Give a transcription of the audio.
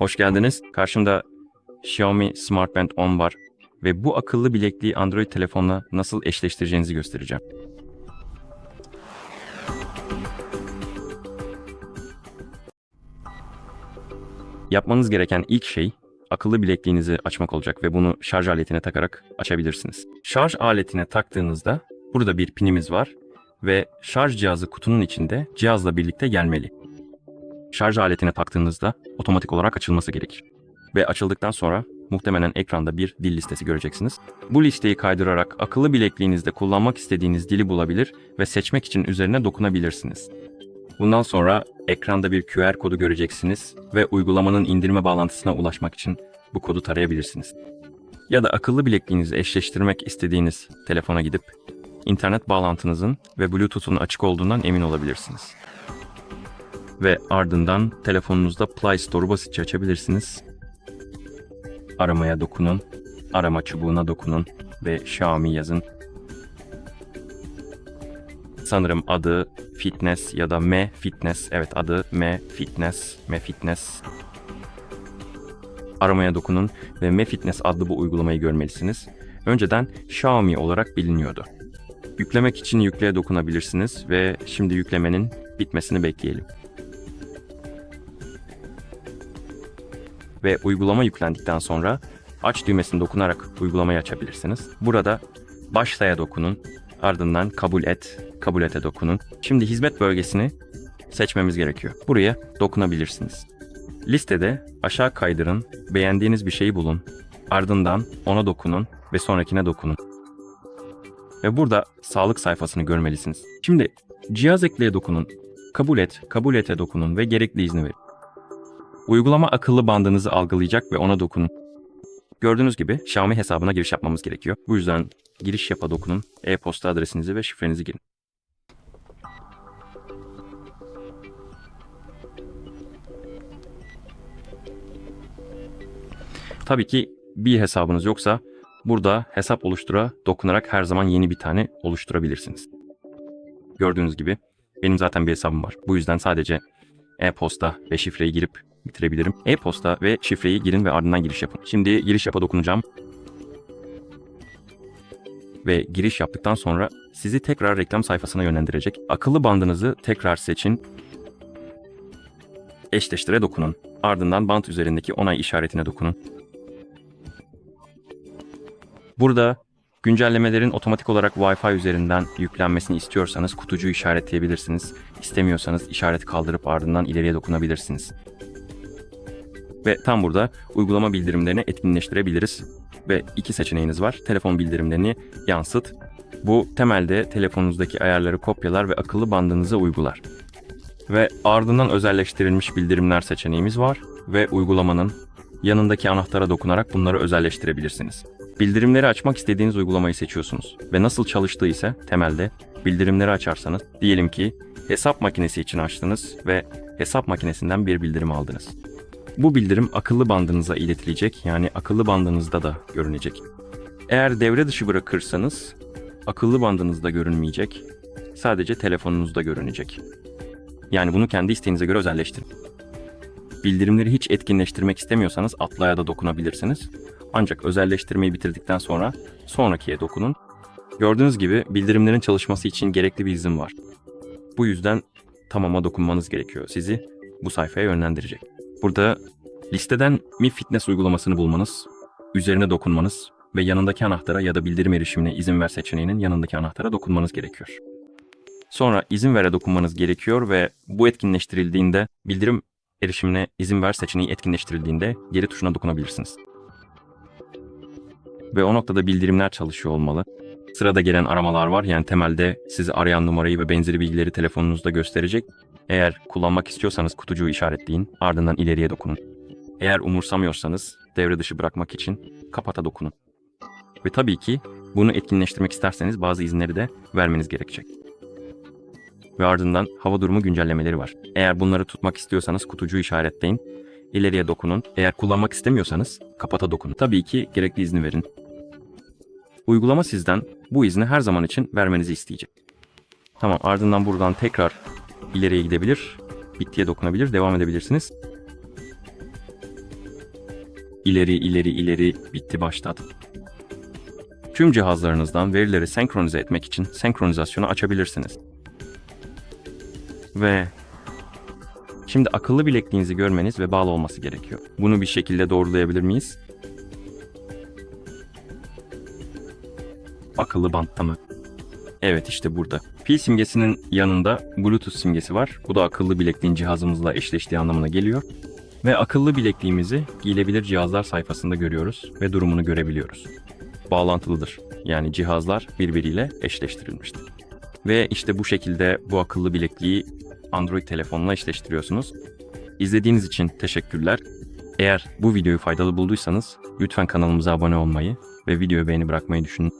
Hoş geldiniz. Karşımda Xiaomi Smart Band 10 var ve bu akıllı bilekliği Android telefonla nasıl eşleştireceğinizi göstereceğim. Yapmanız gereken ilk şey akıllı bilekliğinizi açmak olacak ve bunu şarj aletine takarak açabilirsiniz. Şarj aletine taktığınızda burada bir pinimiz var ve şarj cihazı kutunun içinde cihazla birlikte gelmeli. Şarj aletine taktığınızda otomatik olarak açılması gerekir. Ve açıldıktan sonra muhtemelen ekranda bir dil listesi göreceksiniz. Bu listeyi kaydırarak akıllı bilekliğinizde kullanmak istediğiniz dili bulabilir ve seçmek için üzerine dokunabilirsiniz. Bundan sonra ekranda bir QR kodu göreceksiniz ve uygulamanın indirme bağlantısına ulaşmak için bu kodu tarayabilirsiniz. Ya da akıllı bilekliğinizi eşleştirmek istediğiniz telefona gidip internet bağlantınızın ve Bluetooth'un açık olduğundan emin olabilirsiniz. Ve ardından telefonunuzda Play Store'u basitçe açabilirsiniz. Aramaya dokunun, arama çubuğuna dokunun ve Xiaomi yazın. Sanırım adı Fitness ya da M Fitness. Evet adı M Fitness, M Fitness. Aramaya dokunun ve M Fitness adlı bu uygulamayı görmelisiniz. Önceden Xiaomi olarak biliniyordu. Yüklemek için yükleye dokunabilirsiniz ve şimdi yüklemenin bitmesini bekleyelim. Ve uygulama yüklendikten sonra aç düğmesine dokunarak uygulamayı açabilirsiniz. Burada başlaya dokunun, ardından kabul et, kabul ete dokunun. Şimdi hizmet bölgesini seçmemiz gerekiyor. Buraya dokunabilirsiniz. Listede aşağı kaydırın, beğendiğiniz bir şeyi bulun. Ardından ona dokunun ve sonrakine dokunun. Ve burada sağlık sayfasını görmelisiniz. Şimdi cihaz ekleye dokunun, kabul et, kabul ete dokunun ve gerekli izni verin. Uygulama akıllı bandınızı algılayacak ve ona dokunun. Gördüğünüz gibi Xiaomi hesabına giriş yapmamız gerekiyor. Bu yüzden giriş yapa dokunun, e-posta adresinizi ve şifrenizi girin. Tabii ki bir hesabınız yoksa burada hesap oluştura dokunarak her zaman yeni bir tane oluşturabilirsiniz. Gördüğünüz gibi benim zaten bir hesabım var. Bu yüzden sadece e-posta ve şifreyi girip bitirebilirim. E-posta ve şifreyi girin ve ardından giriş yapın. Şimdi giriş yapa dokunacağım. Ve giriş yaptıktan sonra sizi tekrar reklam sayfasına yönlendirecek. Akıllı bandınızı tekrar seçin. Eşleştire dokunun. Ardından bant üzerindeki onay işaretine dokunun. Burada güncellemelerin otomatik olarak Wi-Fi üzerinden yüklenmesini istiyorsanız kutucuğu işaretleyebilirsiniz. İstemiyorsanız işaret kaldırıp ardından ileriye dokunabilirsiniz. Ve tam burada uygulama bildirimlerini etkinleştirebiliriz. Ve iki seçeneğiniz var. Telefon bildirimlerini yansıt. Bu temelde telefonunuzdaki ayarları kopyalar ve akıllı bandınıza uygular. Ve ardından özelleştirilmiş bildirimler seçeneğimiz var ve uygulamanın yanındaki anahtara dokunarak bunları özelleştirebilirsiniz. Bildirimleri açmak istediğiniz uygulamayı seçiyorsunuz ve nasıl çalıştığı ise temelde bildirimleri açarsanız diyelim ki hesap makinesi için açtınız ve hesap makinesinden bir bildirim aldınız. Bu bildirim akıllı bandınıza iletilecek yani akıllı bandınızda da görünecek. Eğer devre dışı bırakırsanız akıllı bandınızda görünmeyecek, sadece telefonunuzda görünecek. Yani bunu kendi isteğinize göre özelleştirin. Bildirimleri hiç etkinleştirmek istemiyorsanız atlaya da dokunabilirsiniz. Ancak özelleştirmeyi bitirdikten sonra sonrakiye dokunun. Gördüğünüz gibi bildirimlerin çalışması için gerekli bir izin var. Bu yüzden tamama dokunmanız gerekiyor. Sizi bu sayfaya yönlendirecek. Burada listeden Mi Fitness uygulamasını bulmanız, üzerine dokunmanız ve yanındaki anahtara ya da bildirim erişimine izin ver seçeneğinin yanındaki anahtara dokunmanız gerekiyor. Sonra izin vere dokunmanız gerekiyor ve bu etkinleştirildiğinde bildirim erişimine izin ver seçeneği etkinleştirildiğinde geri tuşuna dokunabilirsiniz. Ve o noktada bildirimler çalışıyor olmalı. Sırada gelen aramalar var. Yani temelde sizi arayan numarayı ve benzeri bilgileri telefonunuzda gösterecek. Eğer kullanmak istiyorsanız kutucuğu işaretleyin. Ardından ileriye dokunun. Eğer umursamıyorsanız devre dışı bırakmak için kapata dokunun. Ve tabii ki bunu etkinleştirmek isterseniz bazı izinleri de vermeniz gerekecek. Ve ardından hava durumu güncellemeleri var. Eğer bunları tutmak istiyorsanız kutucuğu işaretleyin. İleriye dokunun. Eğer kullanmak istemiyorsanız kapata dokunun. Tabii ki gerekli izni verin. Uygulama sizden bu izni her zaman için vermenizi isteyecek. Tamam ardından buradan tekrar ileriye gidebilir. Bittiye dokunabilir. Devam edebilirsiniz. ileri ileri ileri bitti başlat. Tüm cihazlarınızdan verileri senkronize etmek için senkronizasyonu açabilirsiniz. Ve şimdi akıllı bilekliğinizi görmeniz ve bağlı olması gerekiyor. Bunu bir şekilde doğrulayabilir miyiz? Akıllı bantta mı? Evet işte burada. Pil simgesinin yanında Bluetooth simgesi var. Bu da akıllı bilekliğin cihazımızla eşleştiği anlamına geliyor. Ve akıllı bilekliğimizi giyilebilir cihazlar sayfasında görüyoruz ve durumunu görebiliyoruz. Bağlantılıdır. Yani cihazlar birbiriyle eşleştirilmiştir. Ve işte bu şekilde bu akıllı bilekliği Android telefonla eşleştiriyorsunuz. İzlediğiniz için teşekkürler. Eğer bu videoyu faydalı bulduysanız lütfen kanalımıza abone olmayı ve videoyu beğeni bırakmayı düşünün.